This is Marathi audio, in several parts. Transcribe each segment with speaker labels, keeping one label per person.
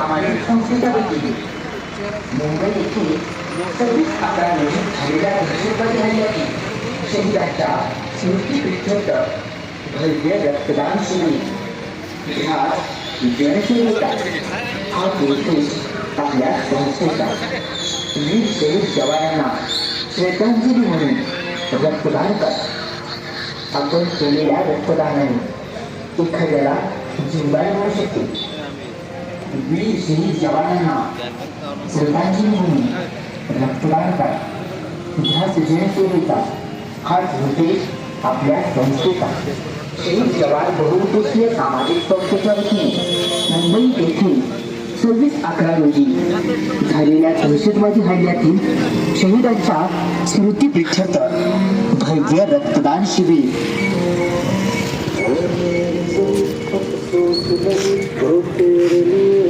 Speaker 1: सामाजिक संस्थेच्या वतीने मुंबई येथे सव्वीस अकराने झालेल्या दहशतवादी हल्ल्यातील शहीदांच्या स्मृतीप्रित्यर्थ भव्य रक्तदान शिबिर. ह्यात जनसेवेचा हा उद्देश आपल्या संस्थेचा. वीर शहीद जवानांना श्रद्धांजली म्हणून रक्तदान करा. आपण केलेल्या रक्तदानाने एखाद्याला जिंबायला मिळू शकते. वीर शहीद जवानांना श्रद्धांजली म्हणून रक्तदान करा ह्या सृजनसेवेचा हा उद्देश आपल्या संस्थेचा शहीद जवान बहुउद्देशीय सामाजिक संस्थेच्या वतीने मुंबई येथे सव्वीस अकरा रोजी झालेल्या दहशतवादी हल्ल्यातील शहीदांच्या स्मृतीप्रित्यर्थ भव्य रक्तदान शिबिर
Speaker 2: वतन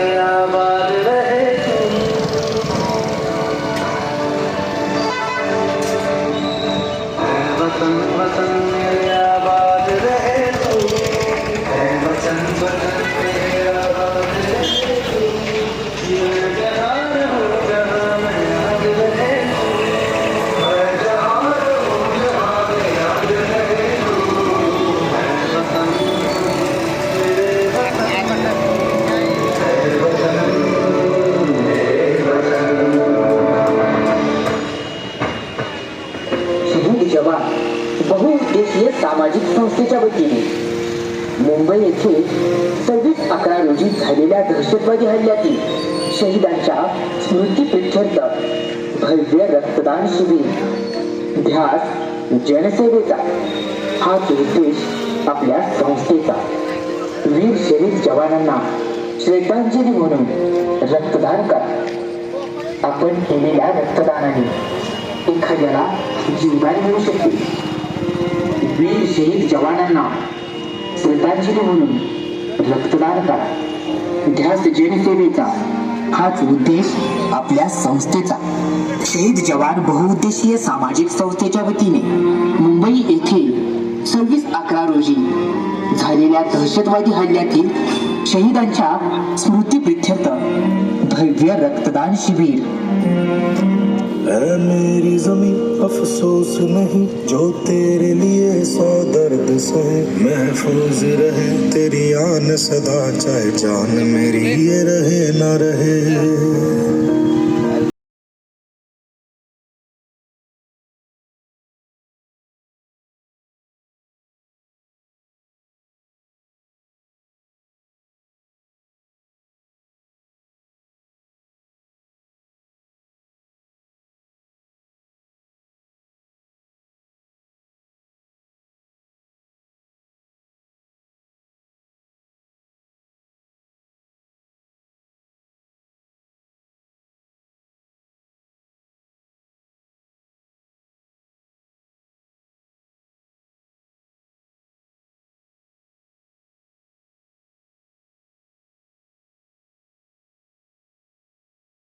Speaker 1: झालेल्या दहशतवादी हल्ल्यातील शहीदांच्या स्मृतीप्रित्यर्थ भव्य रक्तदान शिबिर. ध्यास जनसेवेचा हाच उद्देश आपल्या संस्थेचा. वीर शहीद जवानांना श्रद्धांजली म्हणून रक्तदान करा. आपण केलेल्या रक्तदानाने एखाद्याला जीवदान मिळू शकते. वीर शहीद जवानांना श्रद्धांजली म्हणून रक्तदान करा. ध्यास जनसेवेचा हाच उद्देश आपल्या संस्थेचा. शहीद जवान बहुउद्देशीय सामाजिक संस्थेच्या वतीने मुंबई येथे सव्वीस अकरा रोजी झालेल्या दहशतवादी हल्ल्यातील शहीदांच्या स्मृतीप्रित्यर्थ भव्य रक्तदान शिबिर.
Speaker 3: मेरी जमी अफसोस नहीं, जो तेरे लिए सौ दर्द सहे महफूज रहे। तेरी आन सदा चाहे जान मेरी ये रहे ना रहे।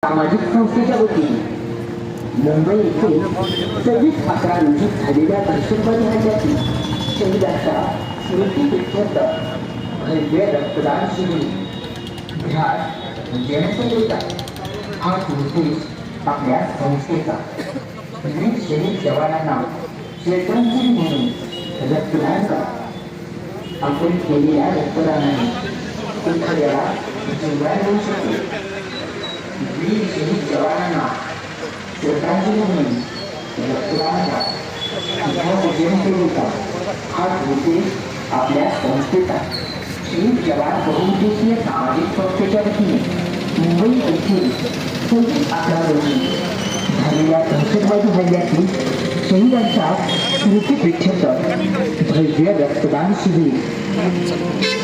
Speaker 1: सामाजिक संस्थेच्या वतीने मुंबई येथे सव्वीस अकरा रोजी झालेल्या दहशतवादी हल्ल्यातील शहीदांच्या स्मृतीप्रित्यर्थ भव्य रक्तदान शिबिर. ध्यास जनसेवेचा हा उद्देश आपल्या संस्थेचा. वीर शहीद जवानांना श्रद्धांजली म्हणून रक्तदान करा. आपण केलेल्या रक्तदानाने एखाद्याला जीवन मिळू शकतो. वीर शहीद जवानांना श्रद्धांजली म्हणून रक्तदानाचा इतिहास जनसेवेचा हा उद्देश आपल्या संस्थेचा शहीद जवान बहुउद्देशीय सामाजिक संस्थेच्या वतीने मुंबई येथील सव्वीस अकरा रोजी झालेल्या दहशतवादी हल्ल्यातील शहीदांच्या स्मृतीप्रित्यर्थ भव्य रक्तदान शिबिर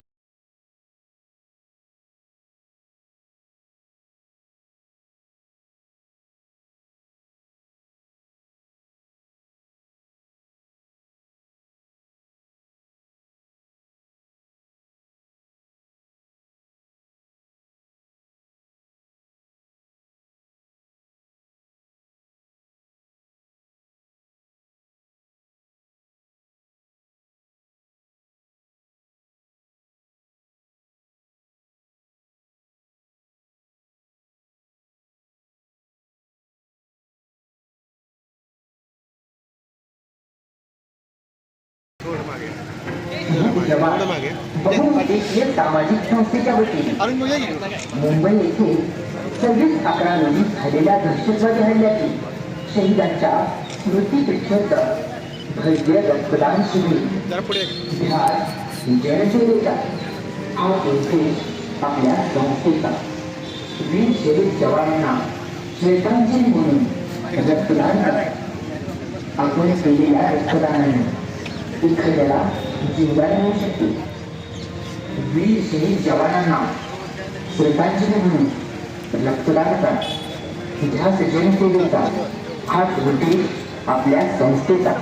Speaker 1: बहुउद्देशीय सामाजिक संस्थेच्या वतीने. मुंबई येथे सव्वीस अकरा रोजी झालेल्या दहशतवादी हल्ल्यातील शहीदांच्या स्मृतीप्रित्यर्थ भव्य रक्तदान शिबिर. बिहार जनसेवेचा हा उद्देश आपल्या संस्थेचा वीर शहीद जवानांना श्रद्धांजली म्हणून रक्तदान आपण केलेल्या रक्तदानाने एखाद्याला जीवदान मिळू शकते. वीर शहीद जवानांना श्रद्धांजली म्हणून रक्तदान करा. इतिहास जनसेवेचा हाच उद्देश आपल्या संस्थेचा.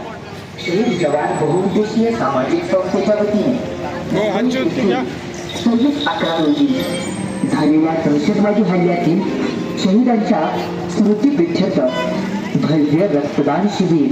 Speaker 1: शहीद जवान बहुउद्देशीय सामाजिक संस्थेच्या वतीने. सव्वीस अकरा रोजी झालेल्या दहशतवादी हल्ल्यातील शहीदांच्या स्मृतीप्रित्यर्थ भव्य रक्तदान शिबिर.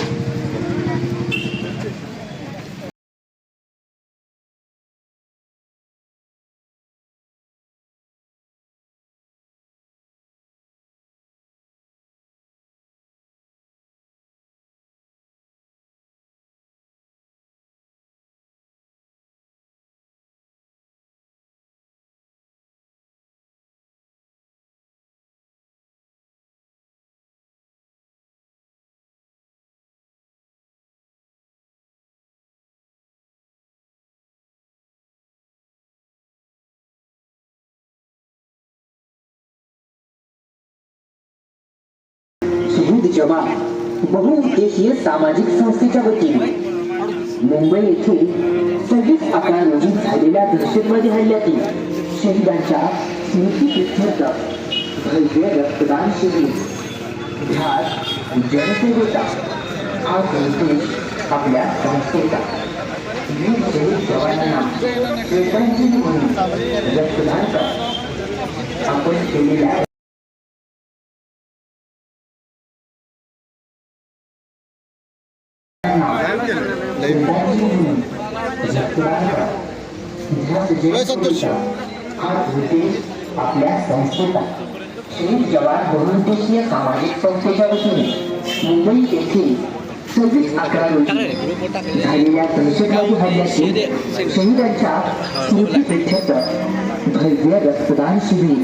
Speaker 1: शहीद जमा बहुउद्देशीय सामाजिक संस्थेच्या वतीने. मुंबई येथे सव्वीस अकरा रोजी झालेल्या दहशतवादी हल्ल्यातील शहीदांच्या स्मृतीप्रित्यर्थ भव्य रक्तदान शिबिर. ध्यास जनसेवेचा हा संदेश आपल्या संस्थेचा वीर शहीद जवानांना श्रद्धांजली म्हणून रक्तदान करा आपण केलेल्या आपल्या संस्थेचा जवान बहुउद्देशीय सामाजिक संस्थेच्या वतीने मुंबई येथे सव्वीस अकरा रोजी झालेल्या दहशतवादी हल्ल्यातील शहीदांच्या स्मृतीप्रित्यर्थ भव्य रक्तदान शिबिर.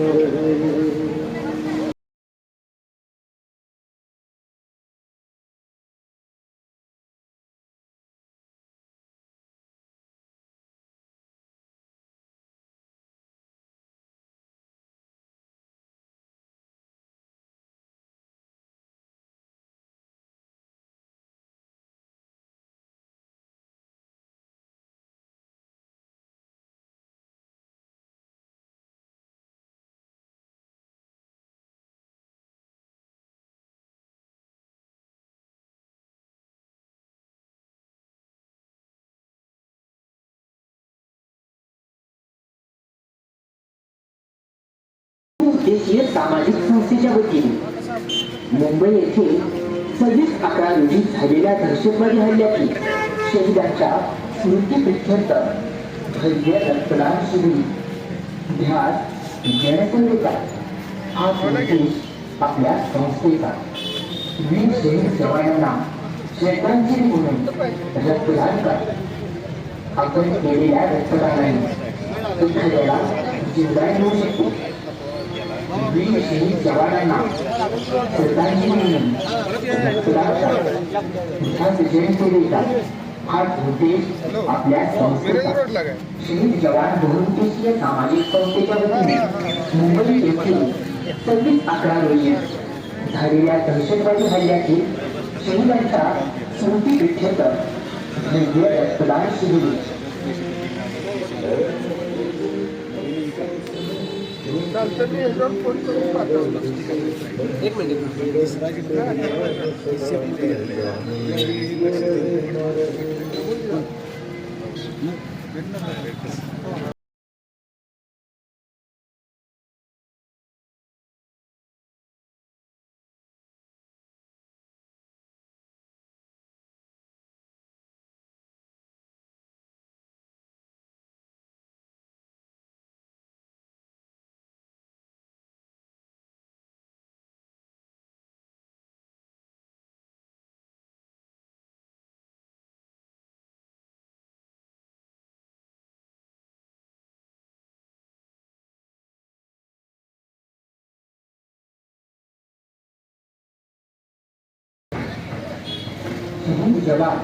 Speaker 1: देशीय सामाजिक संस्थेच्या वतीने. मुंबई येथे सव्वीस अकरा रोजी झालेल्या दहशतवादी हल्ल्यातील शहीदांच्या स्मृतीप्रित्यर्थ भव्य रक्तदान शिबिर ध्यास जनसंघेचा हा संदेश आपल्या संस्थेचा. वीर शहीद जवानांना श्रद्धांजली म्हणून रक्तदान करा. आपण केलेल्या रक्तदानाने एखाद्याला जीवदान मिळू शकतो. वीर शहीद जवानांना श्रद्धांजली म्हणून रक्तदान करा उद्देश आपल्या संस्थेचा शहीद जवान बहुउद्देशीय सामाजिक संस्थेच्या वतीने मुंबई येथील सव्वीस अकरा रोजी झालेल्या दहशतवादी हल्ल्यातील शहीदांच्या स्मृती प्रित्यर्थ म्हणजे रक्तदान शिबिर. फोन करून पाठवलं एक मिनिट. शहीद जवान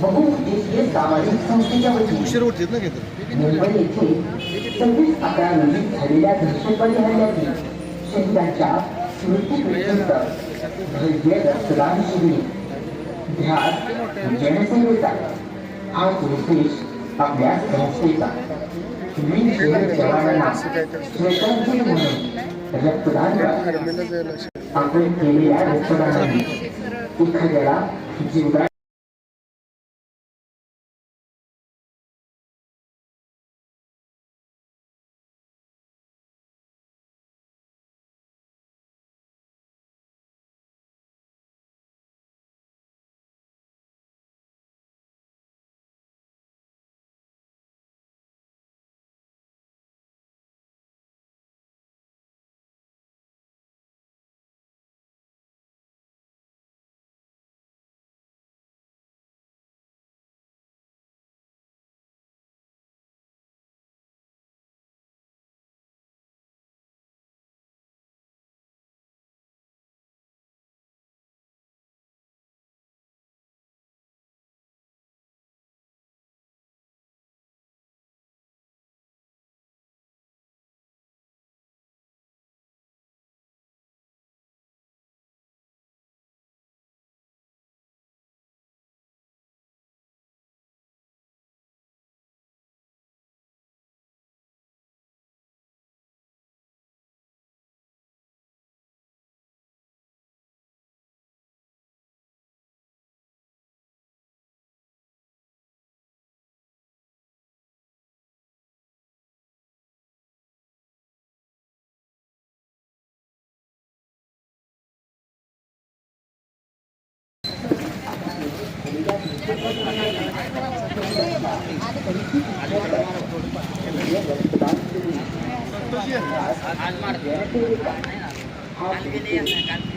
Speaker 1: बहुउद्देशीय सामाजिक संस्थेच्या वतीने मुंबई येथे सव्वीस अकरा रोजी झालेल्या दहशतवादी हल्ल्यातील शहीदांच्या स्मृतीप्रित्यर्थ भव्य रक्तदान शिबिर. ध्यास जनसेवेचा हा उद्देश आपल्या संस्थेचा. वीर शहीद जवानांना श्रद्धांजली म्हणून रक्तदान आपण केलेल्या रक्तदानाने एखाद्याला जीवदान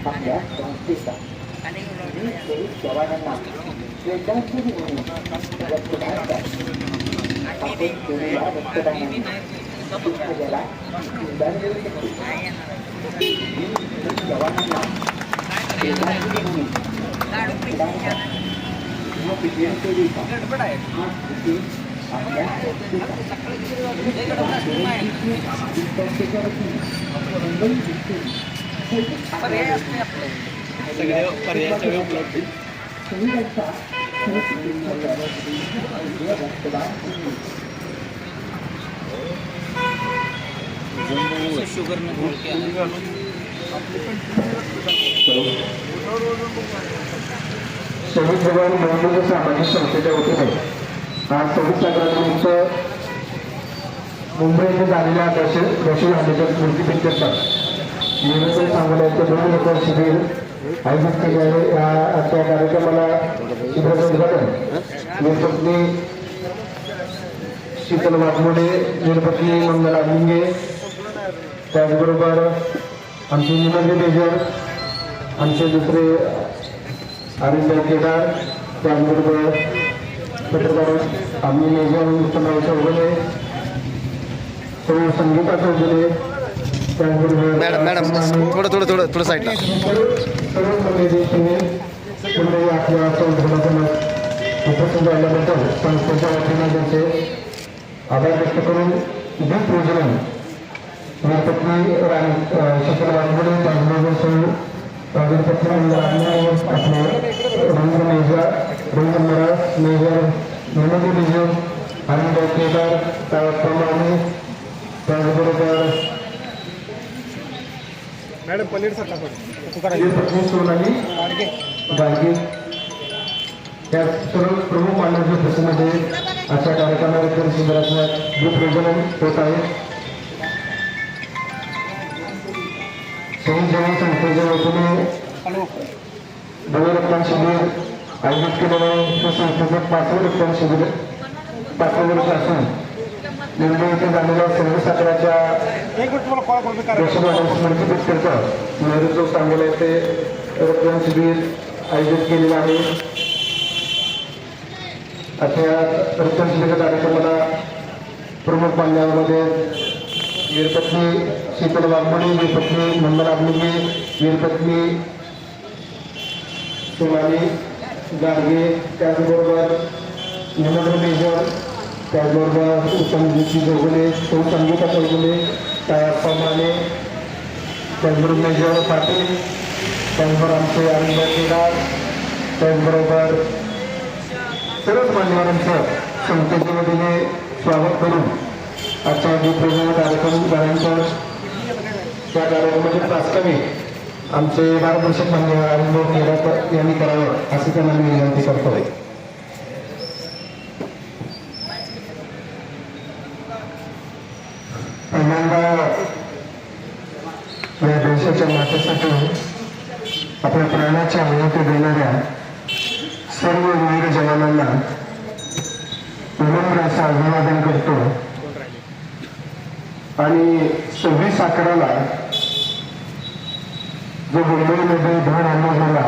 Speaker 1: आपल्या संस्थेचा वीर शहीद जवानांना श्रद्धांजली
Speaker 2: सगळे पर्याय सगळे उपलब्ध शुगर में घोल के
Speaker 1: शहीद भगवान बहुमूल्य सामाजिक संस्थेच्या वतीने आज सव्वीस तारखेनिमित्त मुंबई येथे झालेल्या दश दशी दहशत स्मृती स्मृतीप्रित्यर्थ
Speaker 4: निवडणूक सांगण्याचे दोन लोक शिबिर आयोजित केले आहे. या त्या कार्यक्रमाला शिबिराचं उद्घाटन. वीरपत्नी शीतल वाघमोडे वीरपत्नी मंगल आलिंगे त्याचबरोबर आमचे निमंत्रित मेजर आमचे दुसरे अरविंद केदार त्याचबरोबर पत्रकार आम्ही मेजर उत्तमराव चौगुले सर्व संगीता चौगुले त्याचबरोबर
Speaker 5: मॅडम मॅडम थोडं थोडं थोडं थोडं साईडला.
Speaker 4: सर्व संवेदनशील मंडळी आपल्या संघटनातून उपस्थित झाल्याबद्दल संस्थेच्या वतीने त्यांचे आभार व्यक्त करून दीप राणी शंकर वाघमोडे त्याचबरोबर सौ राणी आपले Ravindra major Ravindra Maras major major Anand Kedar त्याप्रमाणे त्याचबरोबर वीरपत्नी सोनाली गाडगे त्या सर्व प्रमुख मान्यवर प्रसंगामध्ये आजच्या कार्यक्रमाबद्दल शिबिराचं ग्रुप प्रजनन होत आहे. शहीद वतीने भव्य रक्तदान शिबिर आयोजित केलेलं आहे त्या संस्थेचं पाचवं रक्तदान शिबिर पाचवं वर्ष असून मुंबई येथे झालेल्या सर्व साखराच्या देशभरात करता नेहरू चौक सांगोला येथे रक्तदान शिबिर आयोजित केलेलं आहे. अशा रक्तदान शिबिर कार्यक्रमाला प्रमुख मान्यवरमध्ये वीरपत्नी शीतल वाघमोडे वीरपत्नी मंगल आबलिंगे वीरपत्नी सोनाली गाडगे त्याचबरोबर निमंत्र मेजर त्याचबरोबर उत्तमजी चौगुले सौ संगीता चौगुले तायाप्पा माने त्याचबरोबर मेजर पाटील त्याचबरोबर आमचे आनंद केदार त्याचबरोबर सर्वच मान्यवरांचं संस्थेच्या वतीने स्वागत करून. आजच्या विप्रजन कार्यक्रम झाल्यानंतर त्या कार्यक्रमाचे प्रास्ताविक आमचे मार्गदर्शक मान्यवर अनुभव केदार यांनी करावं असे त्यांना मी विनंती करतो. पहिल्यांदा या देशाच्या मातेसाठी आपल्या प्राणाची आहुती देणाऱ्या सर्व वीर जवानांना विनम्र असं अभिवादन करतो. आणि सव्वीस अकराला जो मुंबईमध्ये धड हल्ला झाला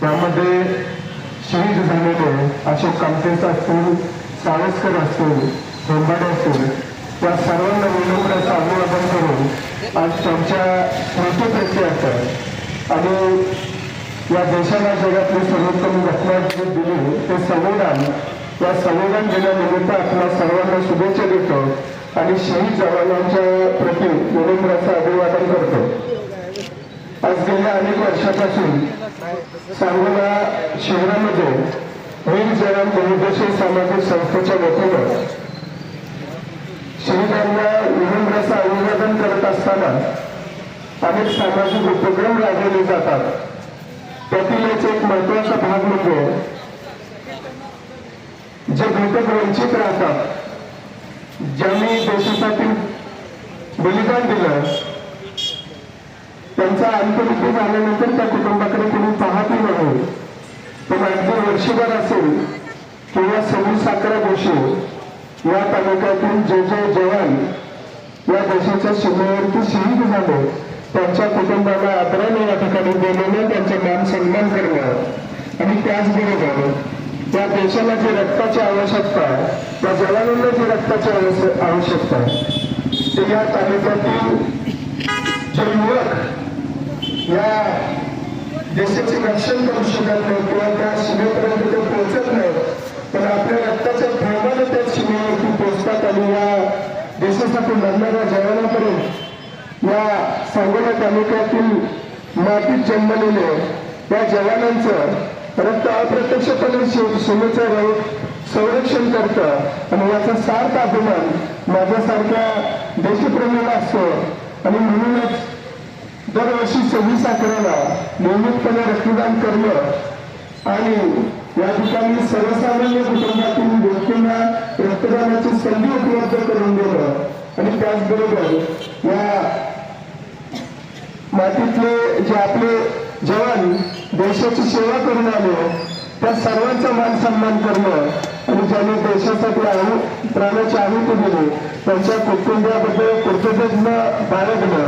Speaker 4: त्यामध्ये शहीद झालेले अशोक कामतेचा असतील सावस्कर असतील होंबाडे असतील त्या सर्वांना विनम्राचं अभिवादन करून आज त्यांच्या स्मृतीप्रती स्मृतीप्रित्यर्थ आणि या देशाला जगातली सर्वोत्तम घटना जी दिली ते संविधान या संविधान दिनानिमित्त आपल्या सर्वांना शुभेच्छा देतो. आणि शहीद जवानांच्या प्रती मनोमनाचं अभिवादन करतो. आज गेल्या अनेक वर्षापासून सांगोला शहरामध्ये वीर जवान बहुउद्देशीय सामाजिक संस्थेच्या वतीनं शहीदांना विनम्राचं अभिवादन करत असताना अनेक सामाजिक उपक्रम राबवले जातात. त्यातील एक महत्त्वाचा भाग म्हणजे जे घटक वंचित राहतात. ज्यांनी देशासाठी बलिदान दिलं त्यांचा अंतर्मुखी झाल्यानंतर त्या कुटुंबाकडे कोणी पाहतही नाही पण अगदी वर्षभर असेल किंवा सव्वीस अकरा दिवशी या तालुक्यातील जे जे जवान या देशाच्या सीमेवरती शहीद झाले त्यांच्या कुटुंबाला आदराने या ठिकाणी बोलवणं त्यांचा मान सन्मान करणं आणि त्याचबरोबर त्या देशाला जी रक्ताची आवश्यकता आहे त्या जवानांना जी रक्ताची आवश्यकता आहे ते या तालुक्यातील जे युवक या देशाचे रक्षण करू शकत नाही किंवा त्या सीमेपर्यंत ते पोहोचत नाही पण आपल्या रक्ताच्या प्रेमाने त्या सीमेवरती पोहोचतात आणि या देशासाठी लढणाऱ्या जवानापर्यंत या सांगोला तालुक्यातील मातीत जन्मलेले या जवानांचं रक्त अप्रत्यक्षपणे शि- सीमेचं संरक्षण करतं. आणि याचा सार्थ अभिमान माझ्यासारख्या देशप्रेमीला असतो. आणि म्हणूनच दरवर्षी सव्वीस अकराला नियमितपणे रक्तदान करणं आणि या ठिकाणी सर्वसामान्य कुटुंबातील व्यक्तींना रक्तदानाची संधी उपलब्ध करून देणं. आणि त्याचबरोबर या मातीतले जे आपले जवान देशाची सेवा करून आलो त्या सर्वांचा मान सन्मान करणं आणि ज्यांनी देशासाठी आहु प्राणाची आहुती दिली त्यांच्या कुटुंबियाबद्दल कृतज्ञ बाळगणं.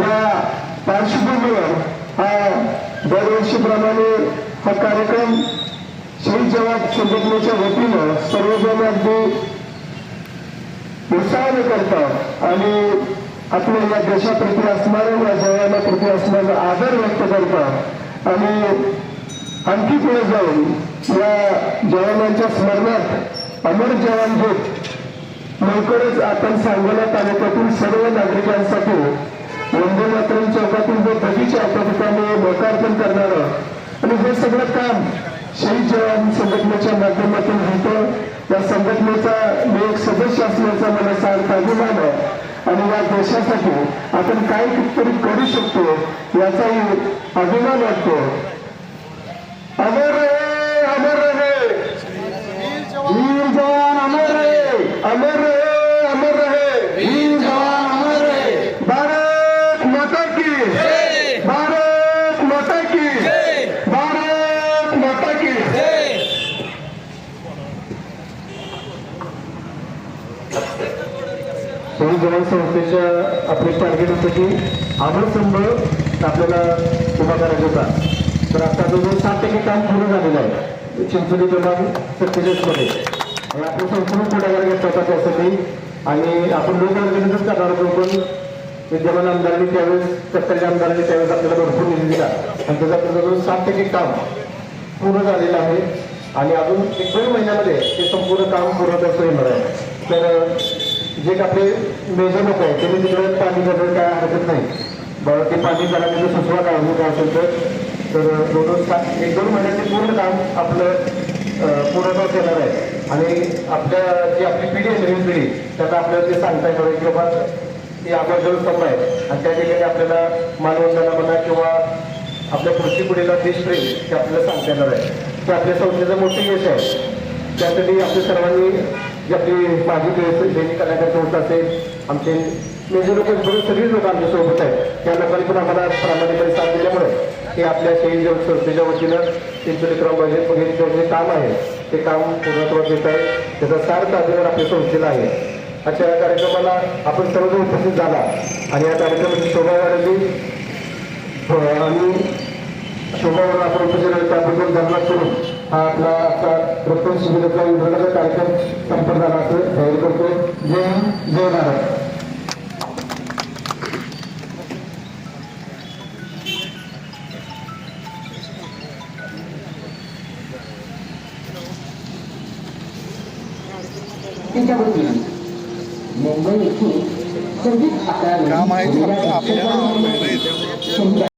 Speaker 4: या पार्श्वभूमीवर हा दरवर्षीप्रमाणे हा कार्यक्रम शहीद जवान संघटनेच्या वतीनं सर्वजण अगदी उत्साहाने करतात आणि आपल्या या देशाप्रती असणाऱ्या या जवानाप्रती असणारा आदर व्यक्त करतात. आणि आणखी पुढे जाऊन या जवानांच्या स्मरणात अमर जवान घेत लवकरच आपण सांगोला तालुक्यातील सर्व नागरिकांसाठी वंदे मातरम चौकातील जो बगीचा आहे त्या ठिकाणी लोकार्पण करणार आणि हे सगळं काम शहीद जवान संघटनेच्या माध्यमातून होतं. या संघटनेचा मी एक सदस्य असल्याचा मला सांगता अभिमान आहे आणि या देशासाठी आपण काय कितीतरी करू शकतो याचाही अभिमान वाटतो अमर रहे अमर रहे वीर जवान अमर रहे अमर रहे अमर रहे वीर जवान अमर रहे भारत माता की भारत माता की भारत माता की शहीद जवान संस्थेच्या आपले टार्गेट होतं की अमरस्तंभ आपल्याला उभा करायचा होता. तर आता जवळ सात टक्के काम पूर्ण झालेलं आहे चिंचोली क्रमांक सत्तेचाळीसमध्ये आणि आपण संपूर्ण पुढाकार घेतला होता त्यासाठी. आणि आपण लोक ऑर्गनायझर करणार होतो पण विद्यमान आमदारांनी त्यावेळेस सत्तरच्या आमदारांनी त्यावेळेस आपल्याला भरपूर निधी दिला. आणि त्याचं आपलं जवळ सात टक्के काम पूर्ण झालेलं आहे आणि अजून एक दोन महिन्यामध्ये ते संपूर्ण काम पूर्ण करता येणार आहे. तर जे आपले मेजर नको आहे. त्यांनी तिकडे पाणी करणं काय हरकत नाही. बरं ते पाणी करा तिथे म्हणजे सुचवा काय अजून काय असेल तर. दोन दोन सात एक दोन महिन्यात ते पूर्ण काम आपलं पूर्णतः पूर्ण येणार आहे. आणि आपल्या जी आपली पिढी आहे नवीन पिढी त्याला आपल्याला ते सांगता येणार आहे की बाबा हे आपला स्तंभ आहे. आणि त्या ठिकाणी आपल्याला मानवंदना म्हणा किंवा आपल्या पुढची पिढीला देशप्रेम ते आपल्याला सांगता येणार आहे. ते आपल्या संस्थेचं मोठं यश आहे. त्यासाठी आपल्या सर्वांनी जी आपली माझी दैनिक कलाकार संस्था असेल आमचे मेजर लोक बरेच म्हणजे सगळीच लोक आमच्यासोबत आहेत. त्या लोकांनी पण आम्हाला प्रामाणिकपणे साथ दिल्यामुळे ते आपल्या शहीद संस्थेच्या वतीनं चिंचोलीक्रम बजेट वगैरे जे काम आहे ते काम पूर्णत्वात येत आहे. त्याचा सार्थ अधिकार आपल्या संस्थेला आहे. अशा या कार्यक्रमाला आपण सर्वजण उपस्थित झाला आणि या कार्यक्रमाची शोभा वाढली हो, आणि शोभावर आपण उपस्थित त्याबद्दल धन्यवाद करून हा आपला आता रक्तदान शिबिराचा विभागाचा कार्यक्रम संपन्न झाला असं जाहीर करतो जय हिंद जय भारत.
Speaker 5: काम आहे आपल्या